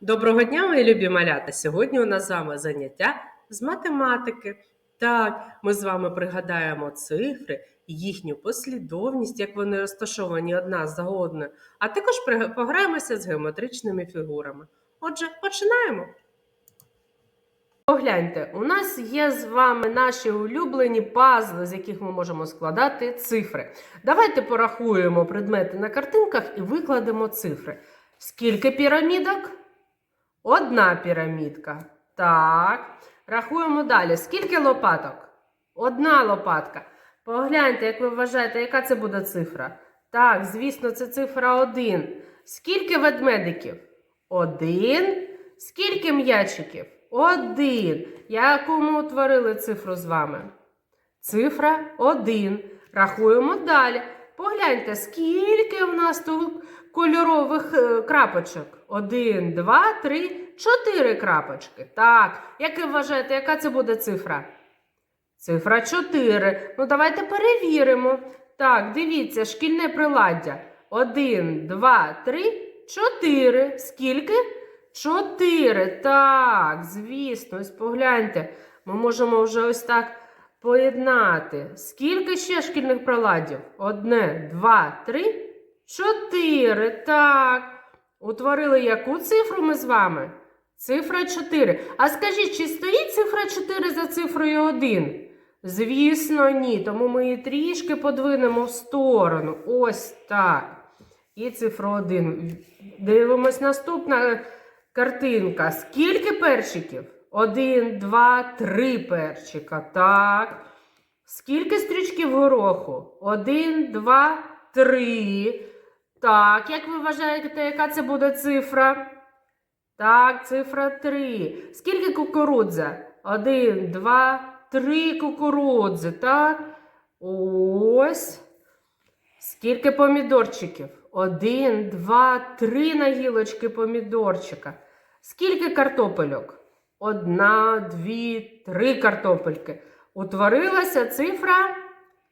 Доброго дня, мої любі малята! Сьогодні у нас з вами заняття з математики. Так, ми з вами пригадаємо цифри, їхню послідовність, як вони розташовані одна за одною, а також пограємося з геометричними фігурами. Отже, починаємо. Погляньте, у нас є з вами наші улюблені пазли, з яких ми можемо складати цифри. Давайте порахуємо предмети на картинках і викладемо цифри. Скільки пірамідок? Одна пірамідка. Так. Рахуємо далі. Скільки лопаток? Одна лопатка. Погляньте, як ви вважаєте, яка це буде цифра? Так, звісно, це цифра 1. Скільки ведмедиків? Один. Скільки м'ячиків? Один. Яку ми утворили цифру з вами? Цифра 1. Рахуємо далі. Погляньте, скільки в нас тут кольорових е, крапочок. Один, два, три, чотири крапочки. Так, як ви вважаєте, яка це буде цифра? Цифра 4. Ну, давайте перевіримо. Так, дивіться, шкільне приладдя. Один, два, три, чотири. Скільки? Чотири. Так, звісно, ось погляньте. Ми можемо вже ось так поєднати. Скільки ще шкільних приладдів? Одне, два, три, чотири. Так. Утворили яку цифру ми з вами? Цифра 4. А скажіть, чи стоїть цифра 4 за цифрою 1? Звісно, ні. Тому ми її трішки подвинемо в сторону. Ось так. І цифру 1. Дивимось наступна картинка. Скільки перчиків? Один, два, три перчика. Так. Скільки стрічків гороху? Один, два, три. Так, як ви вважаєте, яка це буде цифра? Так, цифра 3. Скільки кукурудза? Один, два, три кукурудзи. Так. Ось. Скільки помідорчиків? Один, два, три на гілочки помідорчика. Скільки картопельок? Одна, дві, три картопельки. Утворилася цифра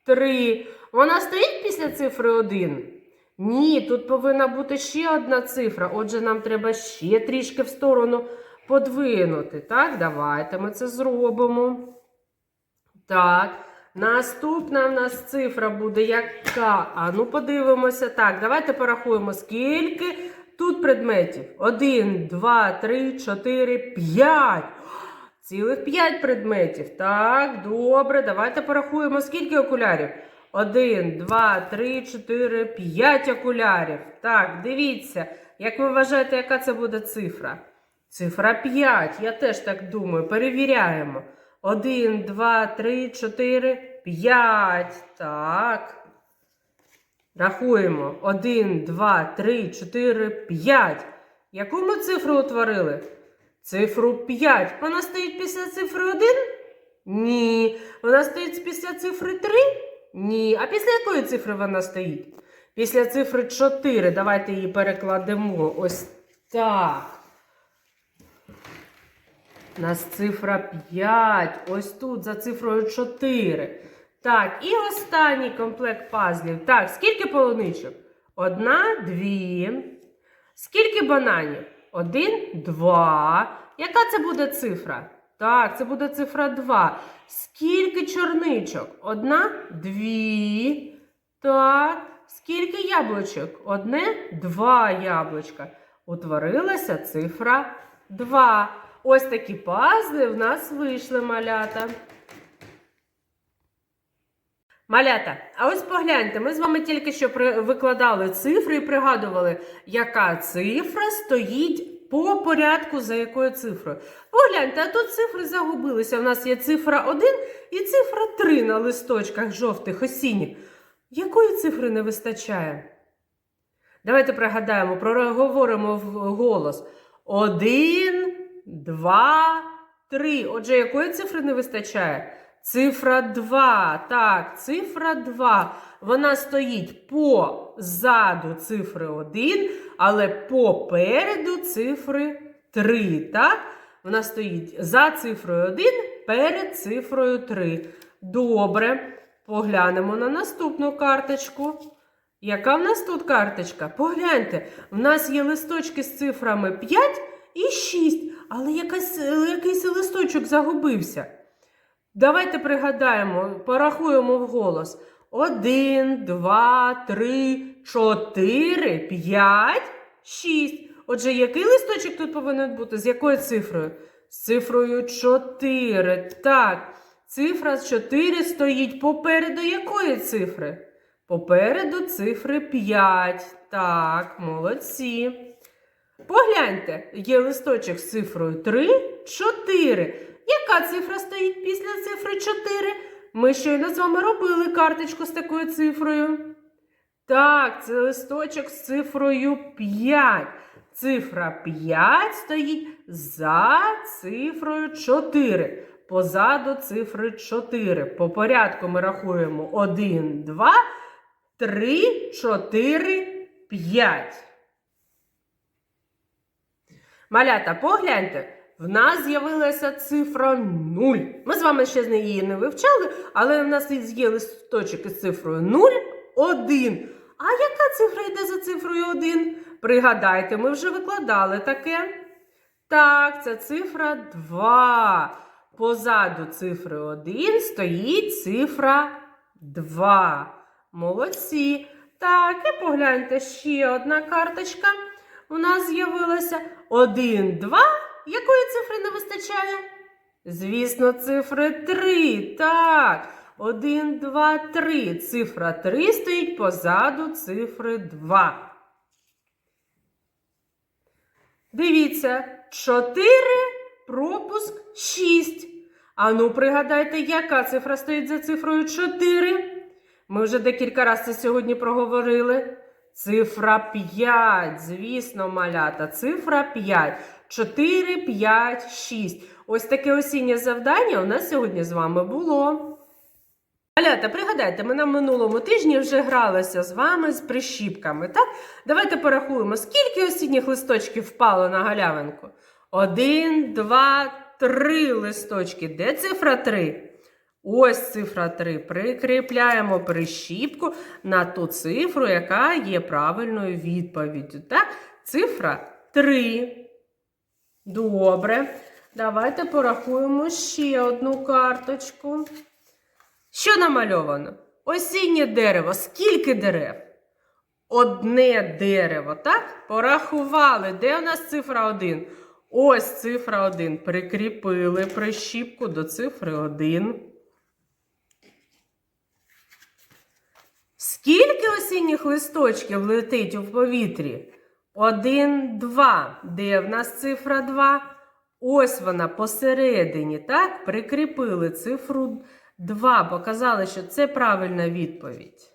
3. Вона стоїть після цифри 1? Ні, тут повинна бути ще одна цифра. Отже, нам треба ще трішки в сторону подвинути. Так, давайте ми це зробимо. Так, наступна в нас цифра буде яка? А ну подивимося. Так, давайте порахуємо, скільки тут предметів. Один, два, три, чотири, п'ять. Цілих п'ять предметів. Так, добре, давайте порахуємо, скільки окулярів. Один, два, три, чотири, п'ять окулярів. Так, дивіться, як ви вважаєте, яка це буде цифра? Цифра 5. Я теж так думаю. Перевіряємо. Один, два, три, чотири, п'ять. Так. Рахуємо. Один, два, три, чотири, п'ять. Яку ми цифру утворили? Цифру 5. Вона стоїть після цифри 1? Ні. Вона стоїть після цифри 3? Ні. А після якої цифри вона стоїть? Після цифри 4. Давайте її перекладемо. Ось так. У нас цифра 5. Ось тут за цифрою 4. Так, і останній комплект пазлів. Так, скільки полуничок? Одна, дві. Скільки бананів? Один, два. Яка це буде цифра? Так, це буде цифра 2. Скільки чорничок? Одна, дві. Так. Скільки яблучок? Одне, два яблучка. Утворилася цифра 2. Ось такі пазли в нас вийшли малята. Малята, а ось погляньте, ми з вами тільки що викладали цифри і пригадували, яка цифра стоїть по порядку за якою цифрою. Погляньте, а тут цифри загубилися. У нас є цифра 1 і цифра 3 на листочках жовтих осінніх. Якої цифри не вистачає? Давайте пригадаємо, проговоримо голос. Один, два, три. Отже, якої цифри не вистачає? Цифра 2. Так, цифра 2. Вона стоїть позаду цифри 1, але попереду цифри 3. Так? Вона стоїть за цифрою 1, перед цифрою 3. Добре. Поглянемо на наступну карточку. Яка в нас тут карточка? Погляньте, в нас є листочки з цифрами 5 і 6. Але якась, якийсь листочок загубився. Давайте пригадаємо, порахуємо вголос. Один, два, три, чотири, п'ять, шість. Отже, який листочок тут повинен бути? З якою цифрою? З цифрою 4. Так, цифра 4 стоїть попереду якої цифри? Попереду цифри 5. Так, молодці. Погляньте, є листочок з цифрою 3, 4. Яка цифра стоїть після цифри 4? Ми щойно з вами робили карточку з такою цифрою. Так, це листочок з цифрою 5. Цифра 5 стоїть за цифрою 4. Позаду цифри 4. По порядку ми рахуємо 1, 2, 3, 4, 5. Малята, погляньте, в нас з'явилася цифра 0. Ми з вами ще її не вивчали, але в нас є листочок із цифрою 0, 1. А яка цифра йде за цифрою 1? Пригадайте, ми вже викладали таке. Так, це цифра 2. Позаду цифри 1 стоїть цифра 2. Молодці. Так, і погляньте, ще одна карточка у нас з'явилася. 1, 2. Якої цифри не вистачає? Звісно, цифри 3. Так. 1, 2, 3. Цифра 3 стоїть позаду цифри 2. Дивіться, 4 пропуск 6. Ану, пригадайте, яка цифра стоїть за цифрою 4? Ми вже декілька разів це сьогодні проговорили. Цифра 5. Звісно, малята. Цифра 5. 4, 5, 6. Ось таке осіннє завдання у нас сьогодні з вами було. Малята, пригадайте, ми на минулому тижні вже гралися з вами з прищіпками, так? Давайте порахуємо, скільки осінніх листочків впало на галявинку. Один, два, три листочки. Де цифра 3? Ось цифра 3. Прикріпляємо прищіпку на ту цифру, яка є правильною відповіддю. Так? Цифра 3. Добре. Давайте порахуємо ще одну карточку. Що намальовано? Осіннє дерево. Скільки дерев? Одне дерево, так? Порахували. Де у нас цифра 1? Ось цифра 1. Прикріпили прищіпку до цифри 1. Скільки осінніх листочків летить у повітрі? Один, два. Де в нас цифра 2? Ось вона посередині, так? Прикріпили цифру 2. Показали, що це правильна відповідь.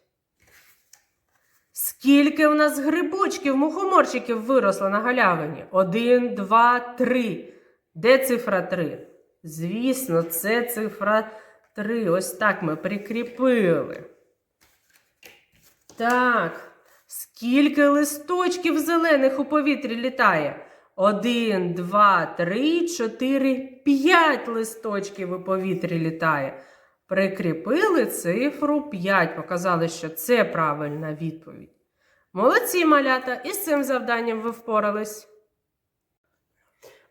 Скільки у нас грибочків, мухоморчиків виросло на галявині? Один, два, три. Де цифра 3? Звісно, це цифра 3. Ось так ми прикріпили. Так. Скільки листочків зелених у повітрі літає? Один, два, три, чотири, п'ять листочків у повітрі літає. Прикріпили цифру 5. Показали, що це правильна відповідь. Молодці малята, із цим завданням ви впорались.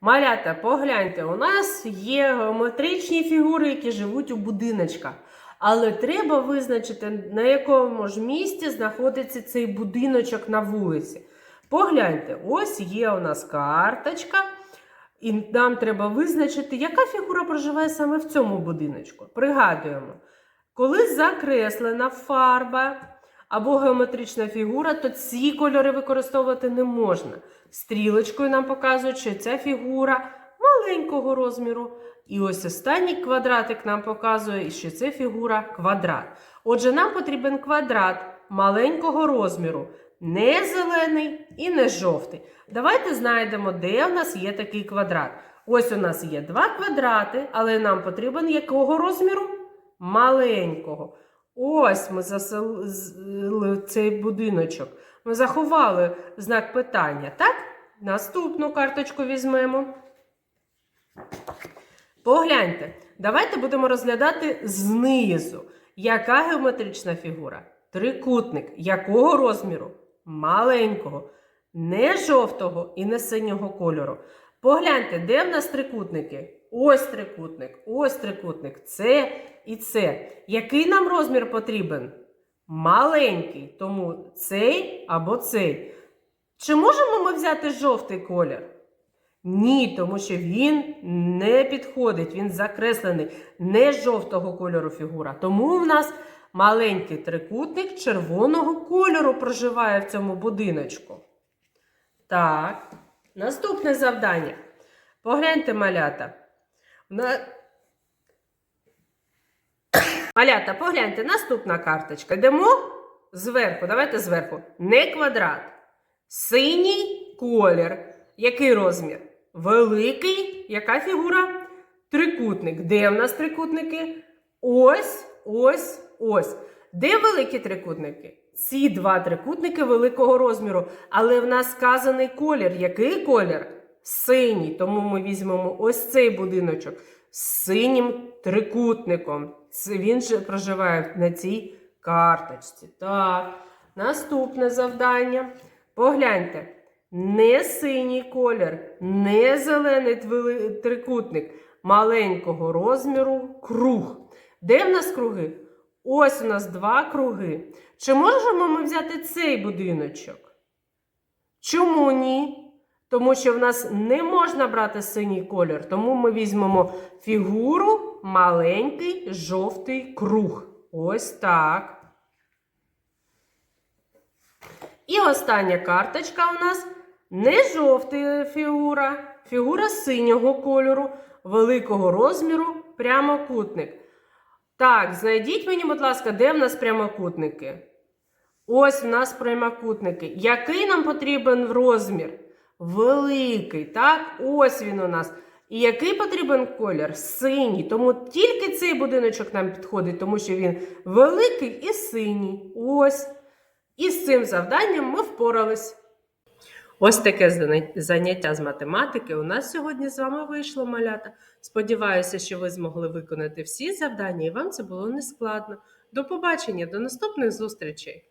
Малята, погляньте, у нас є геометричні фігури, які живуть у будиночках. Але треба визначити, на якому ж місці знаходиться цей будиночок на вулиці. Погляньте, ось є у нас карточка, і нам треба визначити, яка фігура проживає саме в цьому будиночку. Пригадуємо, коли закреслена фарба або геометрична фігура, то ці кольори використовувати не можна. Стрілочкою нам показують, що ця фігура маленького розміру. І ось останній квадратик нам показує, що це фігура квадрат. Отже, нам потрібен квадрат маленького розміру, не зелений і не жовтий. Давайте знайдемо, де у нас є такий квадрат. Ось у нас є два квадрати, але нам потрібен якого розміру? Маленького. Ось ми заселили цей будиночок. Ми заховали знак питання, так? Наступну карточку візьмемо. Погляньте, давайте будемо розглядати знизу. Яка геометрична фігура? Трикутник. Якого розміру? Маленького. Не жовтого і не синього кольору. Погляньте, де в нас трикутники? Ось трикутник, ось трикутник, це і це. Який нам розмір потрібен? Маленький, тому цей або цей. Чи можемо ми взяти жовтий колір? Ні, тому що він не підходить, він закреслений, не жовтого кольору фігура. Тому в нас маленький трикутник червоного кольору проживає в цьому будиночку. Так, наступне завдання. Погляньте, малята. На... Малята, погляньте, наступна карточка. Йдемо зверху. Давайте зверху. Не квадрат. Синій колір. Який розмір? Великий. Яка фігура? Трикутник. Де в нас трикутники? Ось, ось, ось. Де великі трикутники? Ці два трикутники великого розміру. Але в нас сказаний колір. Який колір? Синій. Тому ми візьмемо ось цей будиночок з синім трикутником. Він же проживає на цій карточці. Так, наступне завдання. Погляньте. Не синій колір, не зелений трикутник маленького розміру круг. Де в нас круги? Ось у нас два круги. Чи можемо ми взяти цей будиночок? Чому ні? Тому що в нас не можна брати синій колір, тому ми візьмемо фігуру маленький жовтий круг. Ось так. І остання карточка у нас не жовта фігура, фігура синього кольору, великого розміру, прямокутник. Так, знайдіть мені, будь ласка, де в нас прямокутники? Ось в нас прямокутники. Який нам потрібен розмір? Великий, так? Ось він у нас. І який потрібен колір? Синій. Тому тільки цей будиночок нам підходить, тому що він великий і синій. Ось. І з цим завданням ми впорались. Ось таке заняття з математики у нас сьогодні з вами вийшло, малята. Сподіваюся, що ви змогли виконати всі завдання і вам це було нескладно. До побачення, до наступних зустрічей!